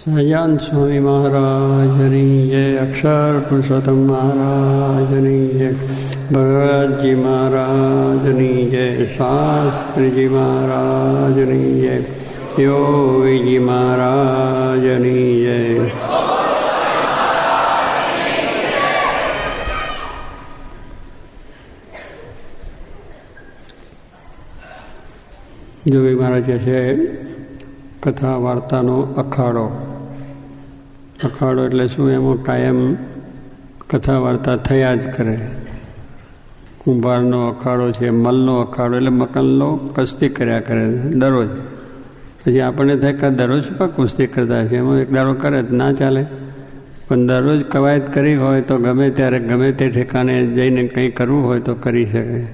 સહજાન સ્વામી મહારાજની જય અક્ષર પુરુષોત્તમ મહારાજની જય ભગવતજી મહારાજની જય શાસ્ત્રીજી મહારાજની જય યોગીજી મહારાજની જય જોગી મહારાજ છે કથા વાર્તાનો અખાડો અખાડો એટલે શું એમાં કાયમ કથા વાર્તા થયા જ કરે. કુંભારનો અખાડો છે, મલનો અખાડો એટલે મકલનો કસ્તી કર્યા કરે દરરોજ. પછી આપણને થાય કે દરરોજ પણ કુસ્તી કરતા છે? એમાં એક દારો કરે ના ચાલે. પણ દરરોજ કવાયત કરી હોય તો ગમે ત્યારે ગમે તે ઠેકાણે જઈને કંઈ કરવું હોય તો કરી શકે.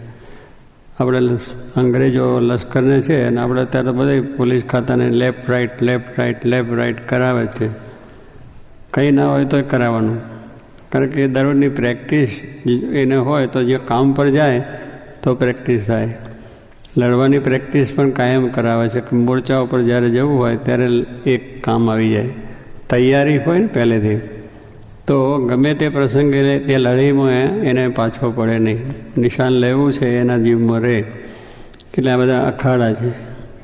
આપણે અંગ્રેજો લશ્કરને છે અને આપણે અત્યારે બધા police ખાતાને left right left right left right કરાવે છે. કંઈ ના હોય તો કરાવવાનું. કારણ કે દરરોજની પ્રેક્ટિસ એને હોય તો જે કામ પર જાય તો પ્રેક્ટિસ થાય. લડવાની પ્રેક્ટિસ પણ કાયમ કરાવે છે. મોરચા ઉપર જ્યારે જવું હોય ત્યારે એક કામ આવી જાય. તૈયારી હોય ને પહેલેથી. તો ગમે તે પ્રસંગે તે લડાઈમાં એને પાછો પડે નહીં. નિશાન લેવું છે એના જીવમાં રહે. એટલે આ બધા અખાડા છે.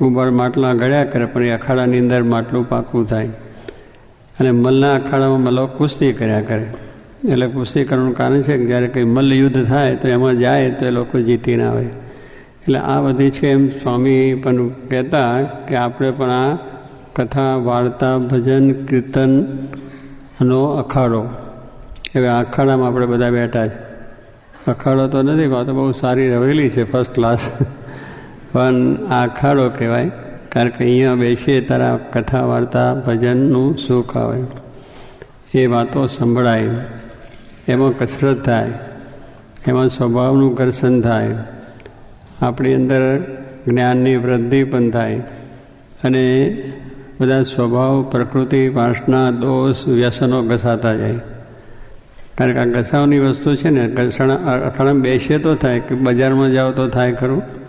ઉંબર માટલા ગળ્યા કરે, પણ એ અખાડાની અંદર માટલું પાકું થાય. અને મલના અખાડામાં મલો કુસ્તી કર્યા કરે. એટલે કુસ્તી કરવાનું કારણ છે કે જ્યારે કંઈ મલ્લ યુદ્ધ થાય તો એમાં જાય તો એ લોકો જીતીને આવે એટલે આ બધી છે એમ સ્વામી પણ કહેતા કે આપણે પણ આ કથા, વાર્તા, ભજન કીર્તનનો અખાડો. હવે આ અખાડામાં આપણે બધા બેઠા છે. અખાડો તો નથી કહો તો બહુ સારી રવેલી છે ફર્સ્ટ ક્લાસ પણ આ અખાડો કહેવાય. કારણ કે અહીંયા બેસીએ તારા કથા, વાર્તા, ભજનનું સુખ આવે એ વાતો સંભળાય. એમાં કસરત થાય. એમાં સ્વભાવનું ઘર્ષણ થાય. આપણી અંદર જ્ઞાનની વૃદ્ધિ પણ થાય. અને બધા સ્વભાવ, પ્રકૃતિ, વાસના, દોષ, વ્યસનો ઘસાતા જાય. કારણ કે આ ઘસાવની વસ્તુ છે ને ઘસણ અખાડામાં બેસીએ તો થાય કે બજારમાં જાઓ તો થાય ખરું?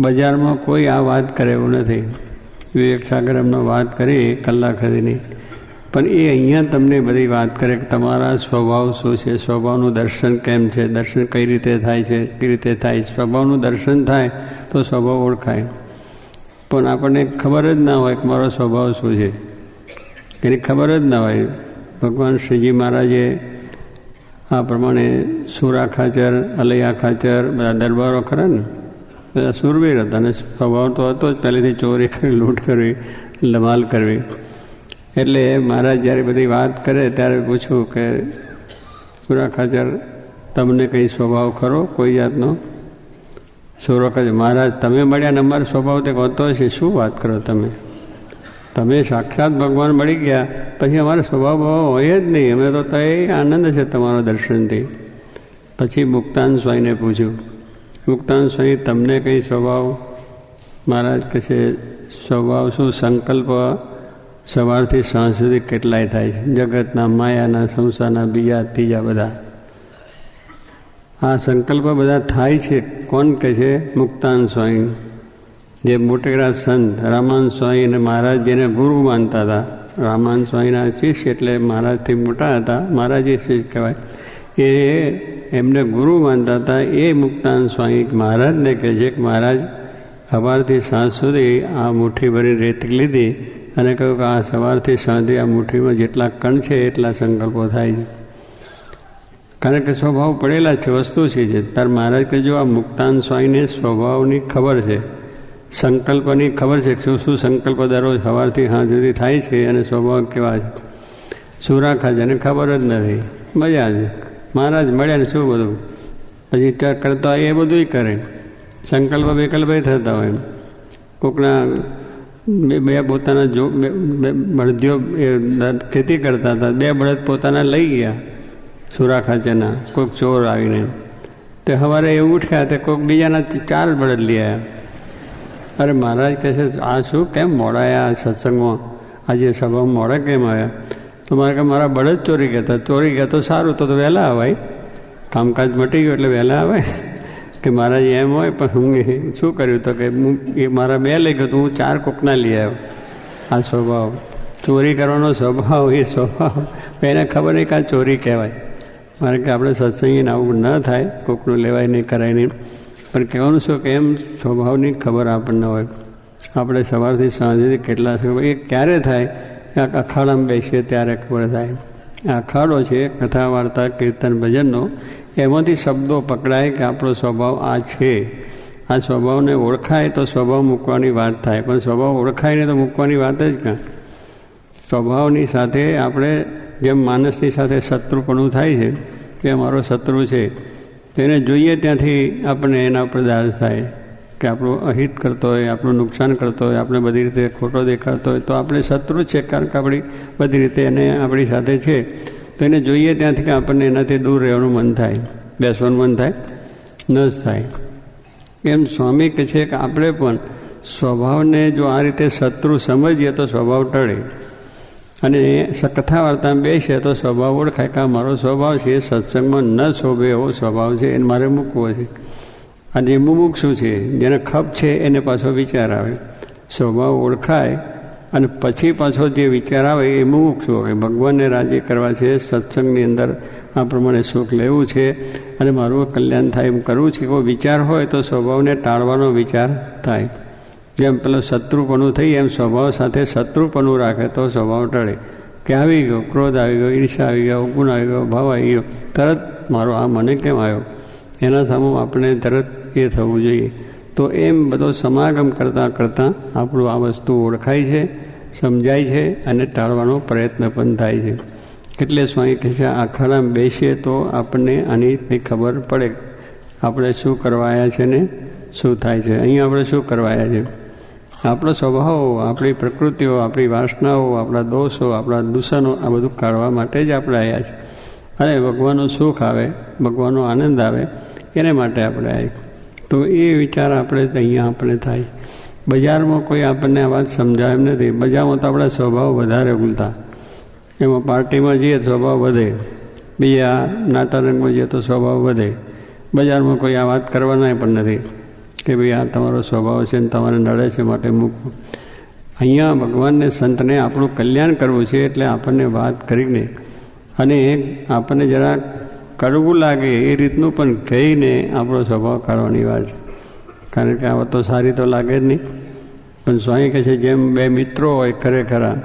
બજારમાં કોઈ આ વાત કરે એવું નથી. વિવેક સાગર એમનો વાત કરી કલાક સુધીની પણ એ અહીંયા તમને બધી વાત કરે કે તમારા સ્વભાવ શું છે? સ્વભાવનું દર્શન કેમ છે? દર્શન કઈ રીતે થાય છે? કઈ રીતે થાય? સ્વભાવનું દર્શન થાય તો સ્વભાવ ઓળખાય. પણ આપણને ખબર જ ના હોય કે મારો સ્વભાવ શું છે. એની ખબર જ ના હોય. ભગવાન શ્રીજી મહારાજે આ પ્રમાણે સુરા ખાચર, અલૈયા ખાચર, બધા દરબારો ખરા ને? બધા સુરવીર હતા અને સ્વભાવ તો હતો જ. પહેલેથી ચોરી કરી, લૂંટ કરવી ધમાલ કરવી. એટલે મહારાજ જ્યારે બધી વાત કરે ત્યારે પૂછ્યું કે, સુરા ખાચર, તમને કંઈ સ્વભાવ ખરો? કોઈ જાતનો? સુરો કહે મહારાજ, તમે મળ્યા ને અમારો સ્વભાવ તે કહોતો છે શું વાત કરો તમે? તમે સાક્ષાત ભગવાન મળી ગયા. પછી અમારો સ્વભાવ હોય જ નહીં. અમે તો તય આનંદ છે તમારો દર્શનથી. પછી મુક્તાન સ્વાઈને પૂછ્યું મુક્તાન સ્વામી, તમને કંઈ સ્વભાવ? મહારાજ કહે છે, સ્વભાવ શું? સંકલ્પ સવારથી સાંજ સુધી કેટલાય થાય છે? જગતના માયાના, સંસારના બીજા, ત્રીજા બધા. આ સંકલ્પ બધા થાય છે. કોણ કહે છે? મુક્તાન સ્વામી. જે મોટેરા સંત, રામાન સ્વામી અને મહારાજ જેને ગુરુ માનતા હતા. રામાન સ્વામીના શિષ્ય એટલે મહારાજથી મોટા હતા. મહારાજ એ શિષ્ય કહેવાય. એ એમને ગુરુ માનતા હતા. એ મુક્તાન સ્વામી મહારાજને કે મહારાજ, સવારથી સાંજ સુધી આ મુઠ્ઠી ભરી રેત લીધી અને કહ્યું કે આ સવારથી સાંજે આ મુઠ્ઠીમાં જેટલા કણ છે એટલા સંકલ્પો થાય છે. કારણ કે સ્વભાવ પડેલા છે વસ્તુ છે જે. તાર મહારાજ કે જો આ મુક્તાન સ્વામીને સ્વભાવની ખબર છે, સંકલ્પની ખબર છે, શું શું સંકલ્પ દરરોજ સવારથી સાંજ સુધી થાય છે અને સ્વભાવ કેવા છે? છે? એને ખબર જ નથી. મજા છે. મહારાજ મળ્યા ને શું બધું પછી ત્યાં કરતા એ બધું કરે સંકલ્પ વિકલ્પ થતા હોય કોકના બે પોતાના જો બળદીઓ ખેતી કરતા હતા બે બળદ પોતાના લઈ ગયા સુરા ખાંચાના કોઈક ચોર આવીને તે સવારે એ ઉઠ્યા તે કોઈક બીજાના ચાર બળદ લઈ આવ્યા અરે મહારાજ કહે છે આ શું કેમ મોડાયા સત્સંગમાં આજે સભામાં મોડા કેમ આવ્યા તો મારે કે મારા બળદ ચોરી ગયા હતા ચોરી ગયા તો સારું, તો વહેલા અવાય. કામકાજ મટી ગયું એટલે વહેલા આવે કે મહારાજ એમ હોય, પણ હું શું કર્યું તો કે હું એ મારા બે લઈ ગયો તો હું ચાર કોકના લઈ આવ્યો. આ સ્વભાવ. ચોરી કરવાનો સ્વભાવ, એ સ્વભાવ. એને ખબર નહીં કે આ ચોરી કહેવાય. મારે કે આપણે સત્સંગીને આવું ન થાય, કોકનું લેવાય નહીં, કરાય નહીં. પણ કહેવાનું શું કે એમ સ્વભાવની ખબર આપણને હોય. આપણે સવારથી સાંજેથી કેટલા એ ક્યારે થાય? અખાડામાં બેસીએ ત્યારે ખબર થાય. અખાડો છે કથા વાર્તા કીર્તન, ભજનનો. એમાંથી શબ્દો પકડાય કે આપણો સ્વભાવ આ છે. આ સ્વભાવને ઓળખાય તો સ્વભાવ મૂકવાની વાત થાય. પણ સ્વભાવ ઓળખાય ને તો મૂકવાની વાત જ કાં સ્વભાવની સાથે આપણે જેમ માણસની સાથે શત્રુપણું થાય છે, કે અમારો શત્રુ છે, તેને જોઈએ ત્યાંથી આપણને એના પર દાસ થાય. કે આપણું અહિત કરતો હોય, આપણું નુકસાન કરતો હોય, આપણે બધી રીતે ખોટો દેખાડતો હોય, તો આપણે શત્રુ છે કારણ કે આપણી બધી રીતે એને આપણી સાથે છે. તો એને જોઈએ ત્યાંથી કે આપણને એનાથી દૂર રહેવાનું મન થાય, બેસવાનું મન થાય, ન જ થાય. એમ સ્વામી કહે છે કે આપણે પણ સ્વભાવને જો આ રીતે શત્રુ સમજીએ તો સ્વભાવ ટળે. અને કથા વાર્તામાં બેસીએ તો સ્વભાવ ઓળખાય કે મારો સ્વભાવ છે એ સત્સંગમાં ન શોભે એવો સ્વભાવ છે, એને મારે મૂકવો છે. અને એ મુમુક્ષુ છે, જેને ખપ છે, એને પાછો વિચાર આવે. સ્વભાવ ઓળખાય અને પછી પાછો જે વિચાર આવે એ મુમુક્ષુ હોય. ભગવાનને રાજી કરવા છે, સત્સંગની અંદર આ પ્રમાણે સુખ લેવું છે અને મારું કલ્યાણ થાય એમ કરવું છે. એવો વિચાર હોય તો સ્વભાવને ટાળવાનો વિચાર થાય. જેમ પેલો શત્રુપણું થઈ, એમ સ્વભાવ સાથે શત્રુપણું રાખે તો સ્વભાવ ટળે. કે આવી ગયો, ક્રોધ આવી ગયો ઈર્ષા આવી ગયો, ગુણ આવી ગયો, ભાવ આવી ગયો, તરત મારો આ મને કેમ આવ્યો? એના સામે આપણે તરત એ થવું જોઈએ. તો એમ બધો સમાગમ કરતાં કરતાં આપણું આ વસ્તુ ઓળખાય છે, સમજાય છે અને ટાળવાનો પ્રયત્ન પણ થાય છે. એટલે સ્વામી કહે છે આખાડામાં બેસીએ તો આપણને આની ખબર પડે. આપણે શું કરવાયા છે ને? શું થાય છે? અહીં આપણે શું કરવાયા છે? આપણો સ્વભાવ, આપણી પ્રકૃતિઓ, આપણી વાસનાઓ, આપણા દોષો, આપણા દૂષણો આ બધું કાઢવા માટે જ આપણે આવ્યા છે અને ભગવાનનું સુખ આવે, ભગવાનનો આનંદ આવે, એને માટે આપણે આવ્યા તો એ વિચાર આપણે અહીંયા આપણે થાય. બજારમાં કોઈ આપણને આ વાત સમજાવે એમ નથી. બજારમાં તો આપણા સ્વભાવ વધારે ભૂલતા. એમાં પાર્ટીમાં જઈએ સ્વભાવ વધે. બીજા નાટારંગમાં જઈએ તો સ્વભાવ વધે. બજારમાં કોઈ આ વાત કરવાના પણ નથી કે ભાઈ આ તમારો સ્વભાવ છે ને તમારે નડે છે માટે મૂકવું અહીંયા ભગવાનને, સંતને આપણું કલ્યાણ કરવું છે એટલે આપણને વાત કરીને અને આપણને જરા કડવું લાગે એ રીતનું પણ કહીને આપણો સ્વભાવ કાઢવાની વાત છે. કારણ કે આ તો સારી તો લાગે જ નહીં. પણ સ્વામી કહે છે, જેમ બે મિત્રો હોય ખરેખરા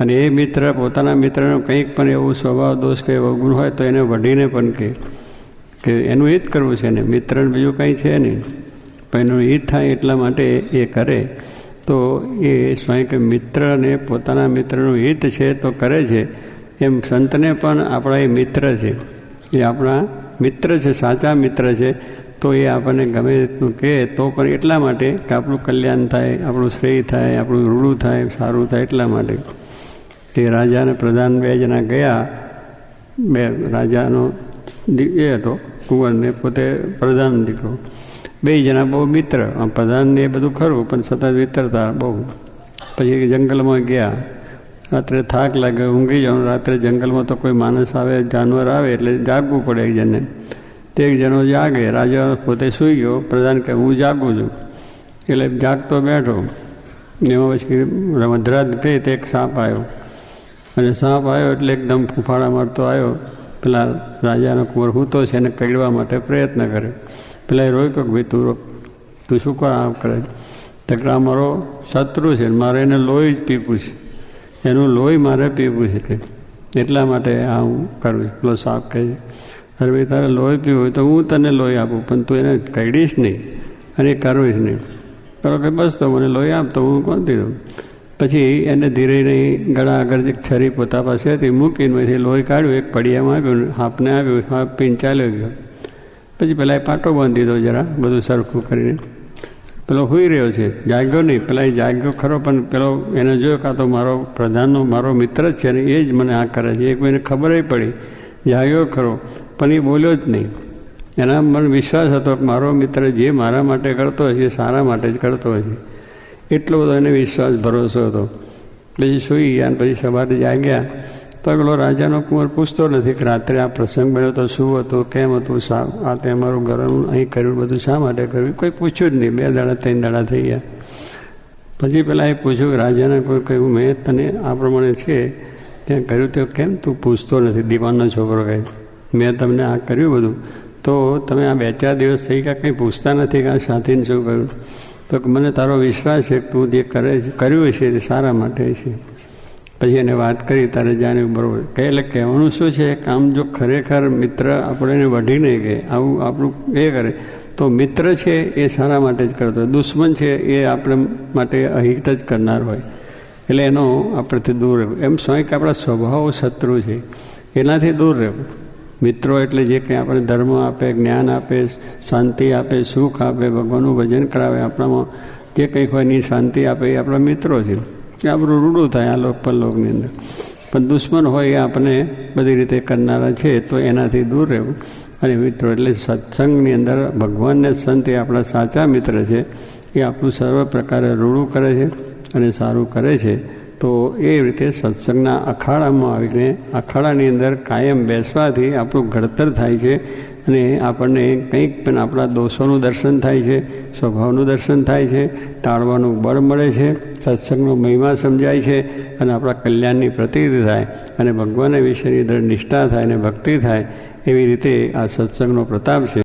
અને એ મિત્ર પોતાના મિત્રનો કંઈક પણ એવું સ્વભાવ, દોષ કે અવગુણ હોય તો એને વઢીને પણ કહે કે એનું એ જ કરવું છે ને. મિત્રને બીજું કંઈ છે નહીં. પણ એનું હિત થાય એટલા માટે એ કરે. તો એ સ્વામી કે મિત્રને પોતાના મિત્રનું હિત છે તો કરે છે. એમ સંતને પણ આપણા એ મિત્ર છે. એ આપણા મિત્ર છે, સાચા મિત્ર છે, તો એ આપણને ગમે રીતનું કહે, તો પણ એટલા માટે કે આપણું કલ્યાણ થાય, આપણું શ્રેય થાય, આપણું રૂડું થાય, સારું થાય એટલા માટે. એ રાજાને પ્રધાન બે જણા ગયા. બે રાજાનો એ હતો, કુંવરને પોતે પ્રધાન દીકરો. બે જણા બહુ મિત્ર. પ્રધાનને એ બધું ખરું, પણ સતત મિત્રતા બહુ. પછી જંગલમાં ગયા. રાત્રે થાક લાગે, ઊંઘી જવાનું રાત્રે જંગલમાં તો કોઈ માણસ આવે, જાનવર આવે એટલે જાગવું પડે એક જણને. તે એક જણો જાગે, રાજા પોતે સૂઈ ગયો, પ્રધાન કે હું જાગું છું. એટલે જાગતો બેઠો. એમાં પછી મધરાત ગઈ તે એક સાપ આવ્યો. અને સાપ આવ્યો એટલે એકદમ ફૂફાડા મારતો આવ્યો. પેલા રાજાનો કુંવર હૂતો છે, એને કડવા માટે પ્રયત્ન કર્યો પેલા એ રોક્યો કે, ભાઈ, તું તું શું કર આમ કરે? તકડા મારો શત્રુ છે, મારે એને લોહી જ પીપું છે. એનું લોહી મારે પીવું છે કે એટલા માટે આ હું કરું પેલો સાપ કહે અરે ભાઈ, તારે લોહી પીવું હોય તો હું તને લોહી આપું, પણ તું એને કહીશ નહીં અને કરવીશ નહીં. કરો કે, બસ તો મને લોહી આપ તો હું કોણ દીધું પછી એને ધીરે ગળા આગળ જે છરી પોતા પાસે હતી, મૂકીને પછી લોહી કાઢ્યું, એક પડિયામાં આવ્યું હાપને આપ્યું હાપ પીને ચાલ્યો ગયો. પછી પેલા એ પાટો બાંધી દીધો જરા, બધું સરખું કરીને. પેલો હોઈ રહ્યો છે. જાગ્યો નહીં. પેલા એ જાગ્યો ખરો, પણ પેલો એને જોયો કાં તો મારો પ્રધાનનો, મારો મિત્ર જ છે ને એ જ મને આ કરે છે. એ કોઈને ખબર પડી. જાગ્યો ખરો. પણ એ બોલ્યો જ નહીં. એના મને વિશ્વાસ હતો કે મારો મિત્ર જે મારા માટે કરતો હશે સારા માટે જ કરતો હશે. એટલો બધો એને વિશ્વાસ, ભરોસો હતો. પછી સૂઈ ગયા પછી સવારે જાગ્યા. તો પેલો રાજાનો કુંવર પૂછતો નથી કે રાત્રે આ પ્રસંગ બન્યો તો શું હતું, કેમ હતું, શા આ તે અમારું ઘરનું અહીં કર્યું, બધું શા માટે કર્યું? કોઈ પૂછ્યું જ નહીં. બે દાડા, ત્રણ દાડા થઈ ગયા. પછી પહેલાં એ પૂછ્યું રાજાને કોઈ કહ્યું મેં તને આ પ્રમાણે છે, ત્યાં કર્યું તો કેમ તું પૂછતો નથી? દીવાનનો છોકરો કહે, મેં તમને આ કર્યું બધું. તો તમે આ બે ચાર દિવસ થઈ ગયા, કંઈ પૂછતા નથી કે આ સાથીને શું કર્યું? તો મને તારો વિશ્વાસ છે તું જે કરે કર્યું છે એ સારા માટે છે. પછી એને વાત કરી, તારે જાણે બરાબર. કે એટલે કહેવાનું શું છે? કામ જો ખરેખર મિત્ર આપણને વઢીને કે આવું આપણું એ કરે. તો મિત્ર છે એ સારા માટે જ કરતો હોય. દુશ્મન છે એ આપણે માટે અહિત જ કરનાર હોય. એટલે એનો આપણેથી દૂર રહેવું. એમ સ્વાય કે આપણા સ્વભાવ શત્રુ છે, એનાથી દૂર રહેવું. મિત્રો એટલે જે કંઈ આપણે ધર્મ આપે, જ્ઞાન આપે, શાંતિ આપે, સુખ આપે, ભગવાનનું ભજન કરાવે, આપણામાં જે કંઈક હોય એની શાંતિ આપે એ આપણા મિત્રો છે. એ આપણું રૂડું થાય આ લોક પરલોકની અંદર. પણ દુશ્મન હોય એ આપણે બધી રીતે કરનારા છે, તો એનાથી દૂર રહેવું. અને મિત્રો, એટલે સત્સંગની અંદર ભગવાનને સંત એ આપણા સાચા મિત્ર છે, એ આપણું સર્વ પ્રકારે રૂડું કરે છે અને સારું કરે છે, તો એ રીતે સત્સંગના અખાડામાં આવીને અખાડાની અંદર કાયમ બેસવાથી આપણું ઘડતર થાય છે અને આપણને કંઈક પણ આપણા દોષોનું દર્શન થાય છે, સ્વભાવનું દર્શન થાય છે ટાળવાનું બળ મળે છે, સત્સંગનો મહિમા સમજાય છે અને આપણા કલ્યાણની પ્રતીતિ થાય અને ભગવાન વિશેની અંદર નિષ્ઠા થાય અને ભક્તિ થાય, એવી રીતે આ સત્સંગનો પ્રતાપ છે.